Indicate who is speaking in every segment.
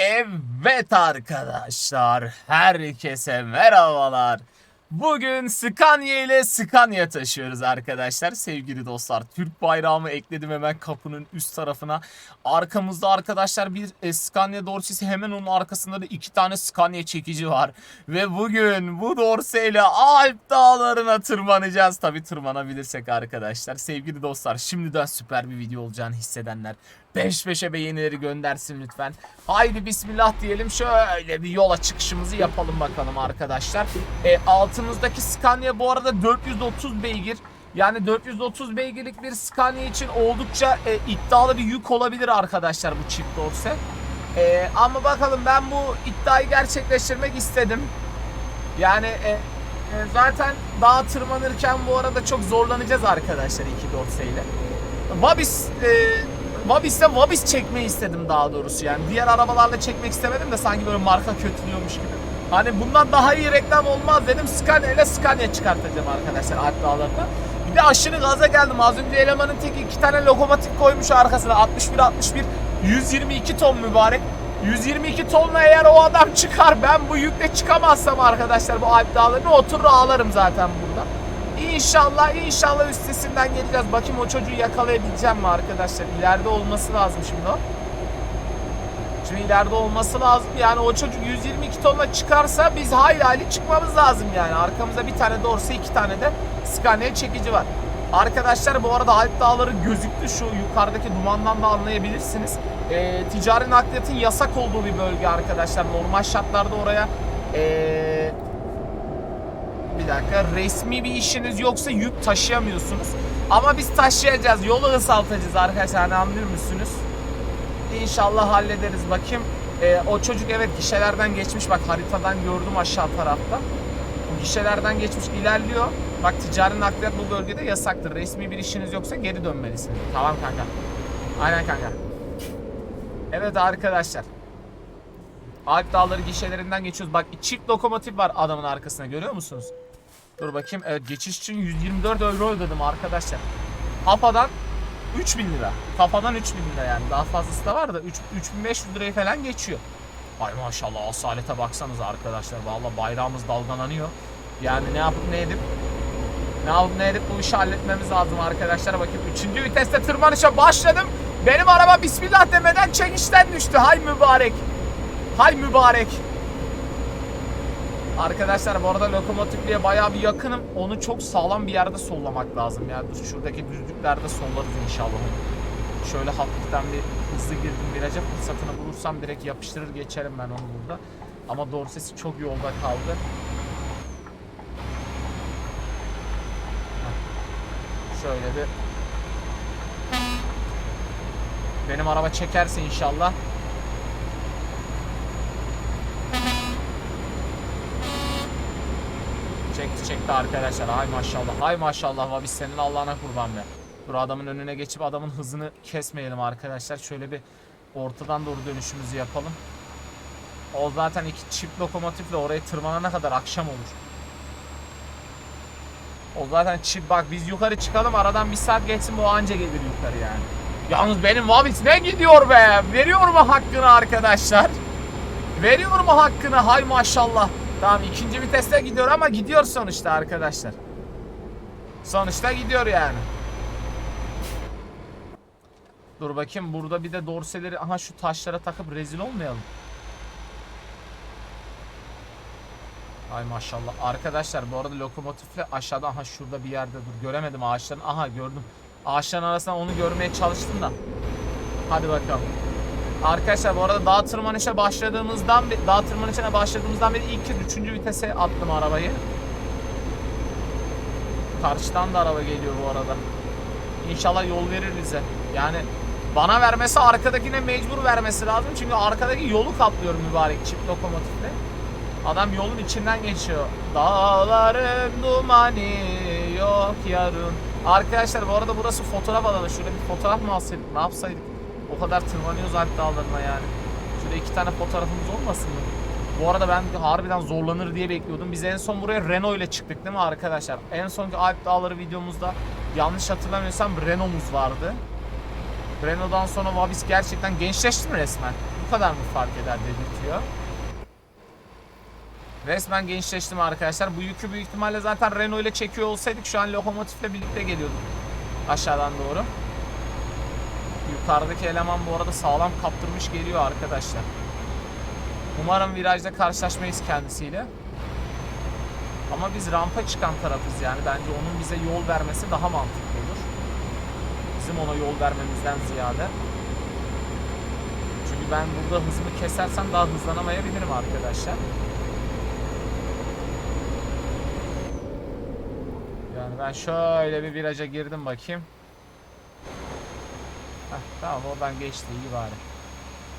Speaker 1: Evet arkadaşlar, herkese merhabalar. Bugün Scania ile Scania taşıyoruz arkadaşlar. Sevgili dostlar, Türk bayrağımı ekledim hemen kapının üst tarafına. Arkamızda arkadaşlar bir e, Scania dorsesi hemen onun arkasında da iki tane Scania çekici var. Ve bugün bu dorseyle Alp dağlarına tırmanacağız. Tabi tırmanabilirsek arkadaşlar. Sevgili dostlar, şimdiden süper bir video olacağını hissedenler peş peşe beğenileri göndersin lütfen. Haydi bismillah diyelim şöyle bir yola çıkışımızı yapalım bakalım arkadaşlar. E, altımızdaki Scania bu arada 430 beygir. Yani 430 beygirlik bir Scania için oldukça e, iddialı bir yük olabilir arkadaşlar bu çift dorse. E, ama bakalım ben bu iddiayı gerçekleştirmek istedim. Yani e, e, zaten dağa tırmanırken bu arada çok zorlanacağız arkadaşlar iki dorseyle. Vabis e, Vabis'te Vabis çekmeyi istedim daha doğrusu yani. Diğer arabalarla çekmek istemedim de sanki böyle marka kötülüyormuş gibi. Hani bundan daha iyi reklam olmaz dedim. Scania ile Scania çıkartacağım arkadaşlar Alp Dağları'nda. Bir de aşırı gaza geldim. Az önce elemanın teki iki tane lokomotif koymuş arkasına. 61 61 122 ton mübarek. 122 tonla eğer o adam çıkar ben bu yükle çıkamazsam arkadaşlar bu Alp Dağları'na oturur ağlarım zaten burada. İnşallah inşallah üstesinden geleceğiz. Bakayım o çocuğu yakalayabileceğim mi arkadaşlar? İleride olması lazım şimdi o. Şimdi ileride olması lazım. Yani o çocuk 122 tonla çıkarsa biz hayli hayli çıkmamız lazım yani. Arkamızda bir tane dorse iki tane de Scania çekici var. Arkadaşlar bu arada Alp Dağları gözüktü. Şu yukarıdaki dumandan da anlayabilirsiniz. Ee, ticari nakliyatın yasak olduğu bir bölge arkadaşlar. Normal şartlarda oraya ee, bir dakika resmi bir işiniz yoksa yük taşıyamıyorsunuz. Ama biz taşıyacağız. Yolu ısaltacağız arkadaşlar. Hani anlıyor musunuz? İnşallah hallederiz. Bakayım. Ee, o çocuk evet gişelerden geçmiş. Bak haritadan gördüm aşağı tarafta. O gişelerden geçmiş ilerliyor. Bak ticari nakliyat bu bölgede yasaktır. Resmi bir işiniz yoksa geri dönmelisiniz. Tamam kanka. Aynen kanka. Evet arkadaşlar. Alp Dağları gişelerinden geçiyoruz. Bak çift lokomotif var adamın arkasına görüyor musunuz? Dur bakayım. Evet geçiş için 124 euro ödedim arkadaşlar. Kafadan 3000 lira. Kafadan 3000 lira yani. Daha fazlası da var da 3, 3500 lirayı falan geçiyor. Ay maşallah asalete baksanıza arkadaşlar. Vallahi bayrağımız dalgalanıyor. Yani ne yapıp ne edip ne yapıp ne edip bu işi halletmemiz lazım arkadaşlar. Bakayım 3. viteste tırmanışa başladım. Benim araba bismillah demeden çekişten düştü. Hay mübarek. Hay mübarek. Arkadaşlar bu arada lokomotifliğe bayağı bir yakınım. Onu çok sağlam bir yerde sollamak lazım. Yani dur şuradaki düzlüklerde sollarız inşallah. Şöyle hafiften bir hızlı girdim viraja fırsatını bulursam direkt yapıştırır geçerim ben onu burada. Ama dorsesi çok yolda kaldı. Şöyle bir benim araba çekerse inşallah Çekti çekti arkadaşlar. Hay maşallah. Hay maşallah. Vabis senin Allah'ına kurban be. Dur adamın önüne geçip adamın hızını kesmeyelim arkadaşlar. Şöyle bir ortadan doğru dönüşümüzü yapalım. O zaten iki çift lokomotifle oraya tırmanana kadar akşam olur. O zaten çift bak biz yukarı çıkalım aradan bir saat geçsin bu anca gelir yukarı yani. Yalnız benim Vabis ne gidiyor be? Veriyor mu hakkını arkadaşlar? Veriyor mu hakkını? Hay maşallah. Tamam ikinci viteste gidiyor ama gidiyor sonuçta arkadaşlar. Sonuçta gidiyor yani. Dur bakayım burada bir de dorseleri aha şu taşlara takıp rezil olmayalım. Ay maşallah. Arkadaşlar bu arada lokomotifle aşağıda aha şurada bir yerde dur. Göremedim ağaçların. Aha gördüm. Ağaçların arasından onu görmeye çalıştım da. Hadi bakalım. Arkadaşlar bu arada dağ tırmanışa başladığımızdan dağ tırmanışına başladığımızdan beri ilk kez 3. vitese attım arabayı. Karşıdan da araba geliyor bu arada. İnşallah yol verir bize. Yani bana vermesi arkadakine mecbur vermesi lazım. Çünkü arkadaki yolu kaplıyor mübarek çift lokomotifle. Adam yolun içinden geçiyor. Dağların dumanı yok yarın. Arkadaşlar bu arada burası fotoğraf alanı. Şöyle bir fotoğraf mı alsaydık? Ne yapsaydık? O kadar tırmanıyoruz Alp dağlarına yani. Şurada iki tane fotoğrafımız olmasın mı? Bu arada ben harbiden zorlanır diye bekliyordum. Biz en son buraya Renault ile çıktık değil mi arkadaşlar? En sonki Alp Dağları videomuzda yanlış hatırlamıyorsam Renault'umuz vardı. Renault'dan sonra Vabis gerçekten gençleşti mi resmen? bu kadar mı fark eder dedirtiyor. Resmen gençleştim arkadaşlar. Bu yükü büyük ihtimalle zaten Renault ile çekiyor olsaydık şu an lokomotifle birlikte geliyorduk. Aşağıdan doğru. Yukarıdaki eleman bu arada sağlam kaptırmış geliyor arkadaşlar. Umarım virajda karşılaşmayız kendisiyle. Ama biz rampa çıkan tarafız yani. Bence onun bize yol vermesi daha mantıklı olur. Bizim ona yol vermemizden ziyade. Çünkü ben burada hızımı kesersem daha hızlanamayabilirim arkadaşlar. Yani ben şöyle bir viraja girdim bakayım. Tamam oradan geçti iyi bari.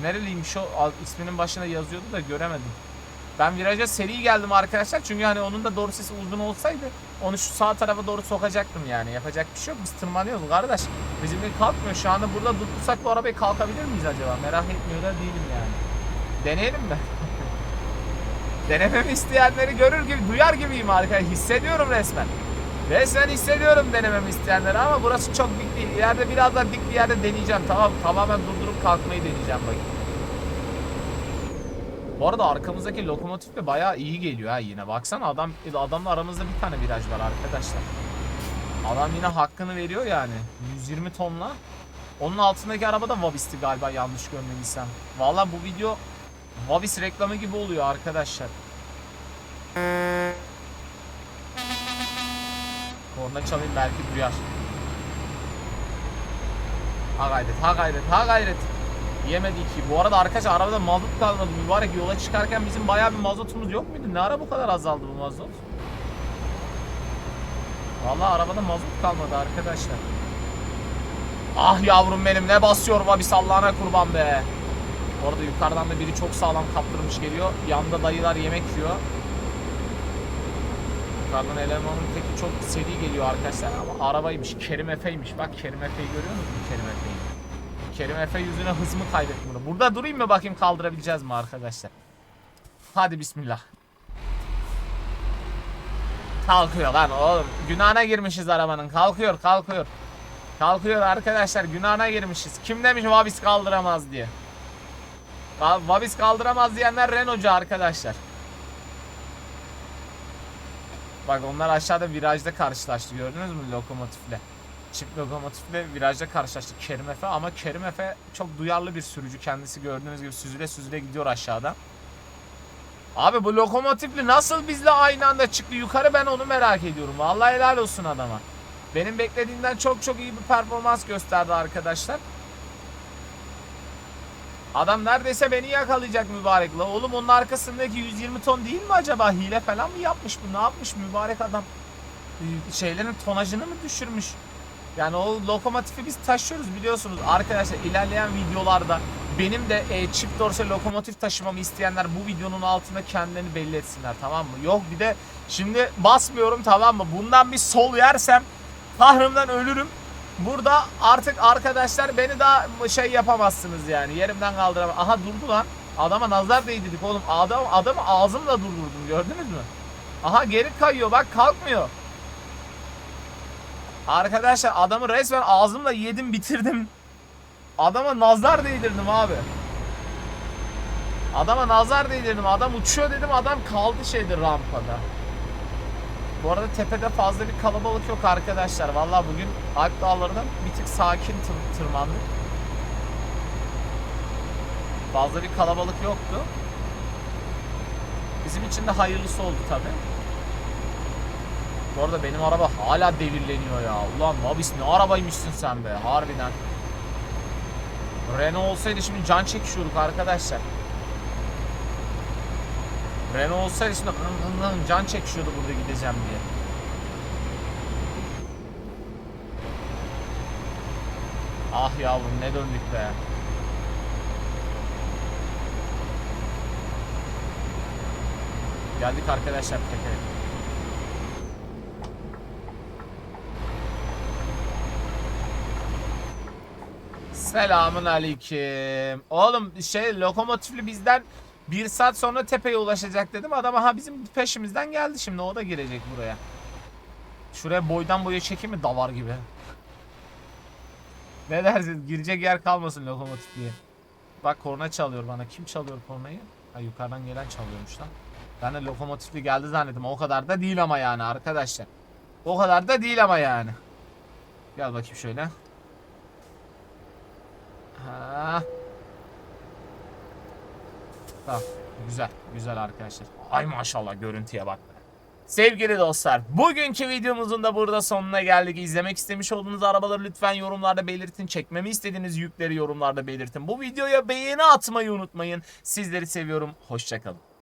Speaker 1: Nereliymiş o? İsminin başında yazıyordu da göremedim. Ben viraja seri geldim arkadaşlar çünkü hani onun da doğru sesi uzun olsaydı onu şu sağ tarafa doğru sokacaktım yani. Yapacak bir şey yok. Biz tırmanıyoruz kardeş. Bizimle kalkmıyor. Şu anda burada durursak bu arabayı kalkabilir miyiz acaba? Merak etmiyor da değilim yani. Deneyelim mi? Denememi isteyenleri görür gibi, duyar gibiyim arkadaşlar. Hissediyorum resmen. Resmen hissediyorum denememi isteyenleri ama burası çok dik değil. İleride biraz daha dik bir yerde deneyeceğim. Tamam tamamen durdurup kalkmayı deneyeceğim bakayım. Bu arada arkamızdaki lokomotif de bayağı iyi geliyor ha yine. Baksana adam adamla aramızda bir tane viraj var arkadaşlar. Adam yine hakkını veriyor yani. 120 tonla. Onun altındaki araba da Vabis'ti galiba yanlış görmediysem. Valla bu video Vabis reklamı gibi oluyor arkadaşlar. Korna çalayım belki duyar. Ha gayret, ha gayret, ha gayret. Yemedi ki. Bu arada arkadaşlar arabada mazot kalmadı. Mübarek yola çıkarken bizim bayağı bir mazotumuz yok muydu? Ne ara bu kadar azaldı bu mazot? Vallahi arabada mazot kalmadı arkadaşlar. Ah yavrum benim ne basıyor Vabis Allah'ına kurban be. Bu arada yukarıdan da biri çok sağlam kaptırmış geliyor. Yanında dayılar yemek yiyor. Yukarıdan elemanın teki çok seri geliyor arkadaşlar ama arabaymış. Kerim Efe'ymiş. Bak Kerim Efe'yi görüyor musun Kerim Efe'yi? Kerim Efe yüzüne hızımı kaybettim burada. Burada durayım mı bakayım kaldırabileceğiz mi arkadaşlar? Hadi bismillah. Kalkıyor lan oğlum. Günahına girmişiz arabanın. Kalkıyor kalkıyor. Kalkıyor arkadaşlar günahına girmişiz. Kim demiş Vabis kaldıramaz diye. Va- Vabis kaldıramaz diyenler Renault'cu arkadaşlar. Bak onlar aşağıda virajda karşılaştı gördünüz mü lokomotifle. Çift lokomotifle virajda karşılaştı Kerim Efe ama Kerim Efe çok duyarlı bir sürücü kendisi gördüğünüz gibi süzüle süzüle gidiyor aşağıda. Abi bu lokomotifli nasıl bizle aynı anda çıktı yukarı ben onu merak ediyorum. Vallahi helal olsun adama. Benim beklediğimden çok çok iyi bir performans gösterdi arkadaşlar. Adam neredeyse beni yakalayacak mübarek la. Oğlum onun arkasındaki 120 ton değil mi acaba? Hile falan mı yapmış bu? Ne yapmış mübarek adam? Ee, Şeylerin tonajını mı düşürmüş? Yani o lokomotifi biz taşıyoruz biliyorsunuz. Arkadaşlar ilerleyen videolarda benim de e, çift dorsal lokomotif taşımamı isteyenler bu videonun altında kendilerini belli etsinler tamam mı? Yok bir de şimdi basmıyorum tamam mı? Bundan bir sol yersem kahrımdan ölürüm. Burada artık arkadaşlar beni daha şey yapamazsınız yani. Yerimden kaldıramam. Aha durdu lan. Adama nazar değdirdik oğlum. Adam adamı ağzımla durdurdum gördünüz mü? Aha geri kayıyor bak kalkmıyor. Arkadaşlar adamı resmen ağzımla yedim bitirdim. Adama nazar değdirdim abi. Adama nazar değdirdim. Adam uçuyor dedim adam kaldı şeyde rampada. Bu arada tepede fazla bir kalabalık yok arkadaşlar. Vallahi bugün Alp Dağları'ndan bir tık sakin tır- tırmandık. Fazla bir kalabalık yoktu. Bizim için de hayırlısı oldu tabi. Bu arada benim araba hala devirleniyor ya. Ulan Mabis ne arabaymışsın sen be harbiden. Renault olsaydı şimdi can çekişiyorduk arkadaşlar. Renault olsaydı şimdi hın hın hın can çekişiyordu burada gideceğim diye. Ah yavrum ne döndük be. Geldik arkadaşlar tepeye. Selamun aleyküm. Oğlum şey lokomotifli bizden bir saat sonra tepeye ulaşacak dedim. Adam ha bizim peşimizden geldi şimdi o da girecek buraya. Şuraya boydan boya çekeyim mi davar gibi. Ne dersiniz? Girecek yer kalmasın lokomotif diye. bak korna çalıyor bana. Kim çalıyor kornayı? Ha yukarıdan gelen çalıyormuş lan. Ben de lokomotifli geldi zannettim. O kadar da değil ama yani arkadaşlar. O kadar da değil ama yani. Gel bakayım şöyle. Ha. Tamam. Güzel. Güzel arkadaşlar. Ay maşallah görüntüye bak. Sevgili dostlar, bugünkü videomuzun da burada sonuna geldik. İzlemek istemiş olduğunuz arabaları lütfen yorumlarda belirtin. Çekmemi istediğiniz yükleri yorumlarda belirtin. Bu videoya beğeni atmayı unutmayın. Sizleri seviyorum. Hoşçakalın.